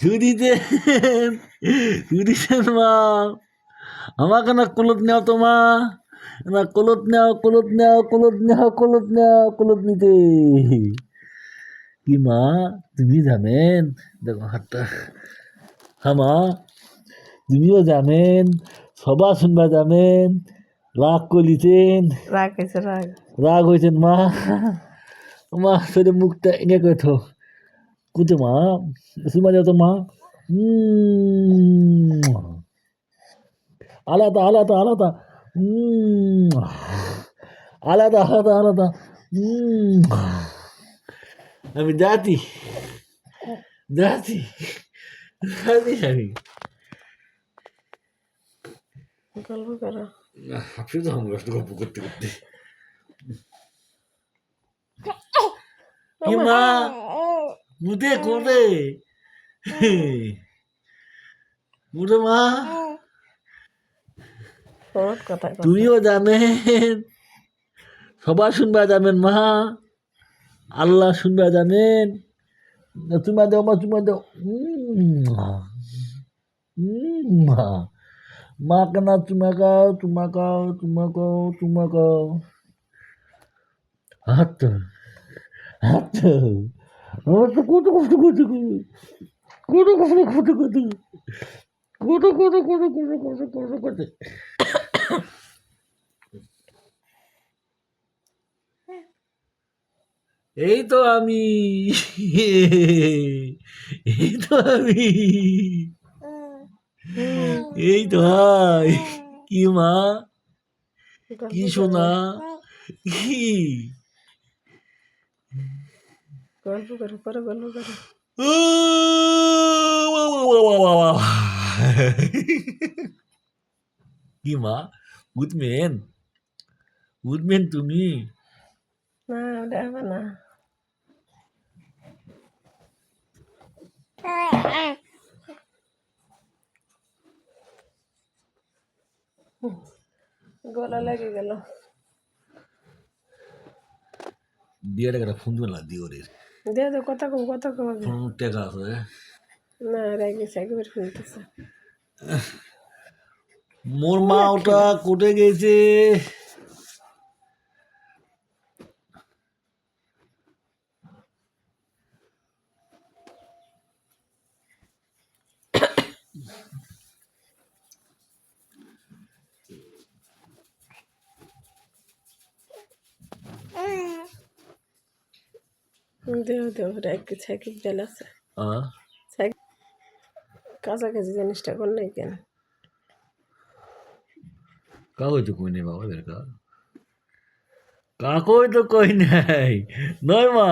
সুদিছেন সুদিছেন মা আমাকে না কুলত নেও তো মা না কুলত নেও কুলত নেও কুলত নেও কুলত নেও কুলত নিতে কি মা তুমি জানেন দেখো হাতটা হ্যাঁ মা তুমিও জানেন সবা শুনবা জানেন রাগ করিছেন রাগ হয়েছে রাগ রাগ হয়েছেন মা মা সেটা মুখটা এনে 구드마 무슨 말이야 يا 음 알아다 알아다 알아다 음 알아다 알아다 알아다 음 أمي داتي داتي داتي يعني قلبي قرا حفظهم رحت قلبي قلت মুদে করে মুদে মা। তুমিও জানেন সবার শুনবা জানেন মা। আল্লাহ শুনবা জানেন। তুমি দেও মা তুমি দেও মা। মা কেনা তোমার গাও তোমা গাও তোমার গাও তোমার গাও হাত হাত কত কষ্ট করতে কত কষ্ট করতে করতে কত কত কত কত কত কত করতে এই তো আমি এই তো আমি এই তো কি মা কি। শোনা কি গল্প করো করো গল্প করো কি মা উঠবেন উঠবেন তুমি না ওটা হবে না গলা লেগে গেল দিয়ে টাকাটা ফোন দিবে না দিয়ে দে কথা কম কথা কম টেকা আছে না রেগে সাইকেল শুনতেছে মোর মা ওটা কোটে গেছে। দেও দেও রেগে সাইকেল জ্বালাচ্ছে আহ, সাইকেল কাছাকাছি জিনিসটা কর নাই কেন কাগজ কই নেই বাবা এদেরকা কাকই তো কই নাই। নয় মা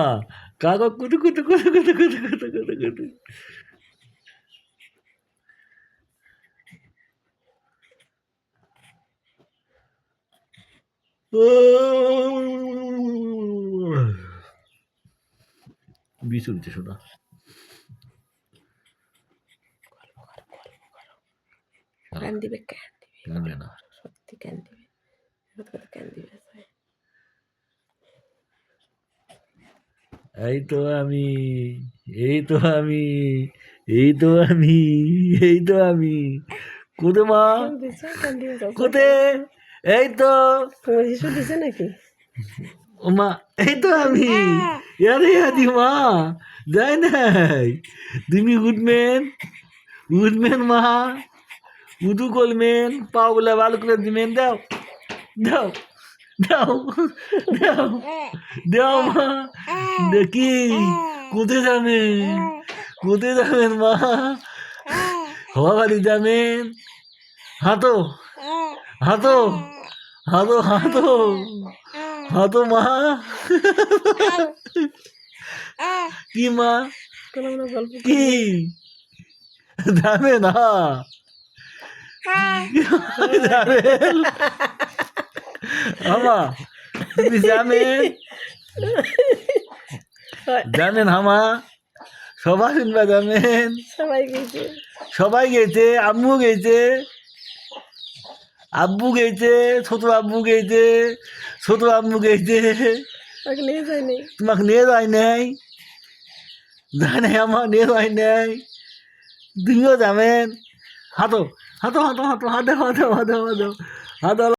কাগজ কুটু কুটু কুটু কুটু কুটু কুটু কুটু কুটু। বিছু দিতে শোনা কান দিবে কান দিবে? না। সত্যি কান দিবে? সত্যি দিবে? এই তো আমি এই তো আমি এই তো আমি এই তো আমি। কোথে মা? কোথে এই তো। তোমার শিশু দিছে নাকি? মা এই তো আমি। ইয়ারে আদি মা যাই নাই। তুমি উঠবেন উঠবেন মা। উদু করবেন পাওগুলা ভালো করে দিবেন দাও। দাও দাও দাও দাও মা। দেখি কোথায় যাবেন? কোথায় যাবেন মা? হওয়া বাড়ি যাবেন হাতো হাতো হাতো হাতো হাতো মা কি মা কি যাবে না আমা তুমি যাবেন জানেন হামা সবাই শুনবা জানেন সবাই গেছে সবাই গেছে আম্মু গেছে আব্বু গেছে ছোট আব্বু গেছে ছোট আম্মু গেছে। তোমাকে নিয়ে যায় নাই। জানে আমার নিয়ে যায় নাই। তুমিও যাবেন। হাতো হাতো হাতো হাতো হাতে হাতে হাতে হাতে হাতে